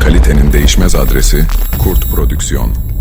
Kalitenin değişmez adresi Kurt Prodüksiyon.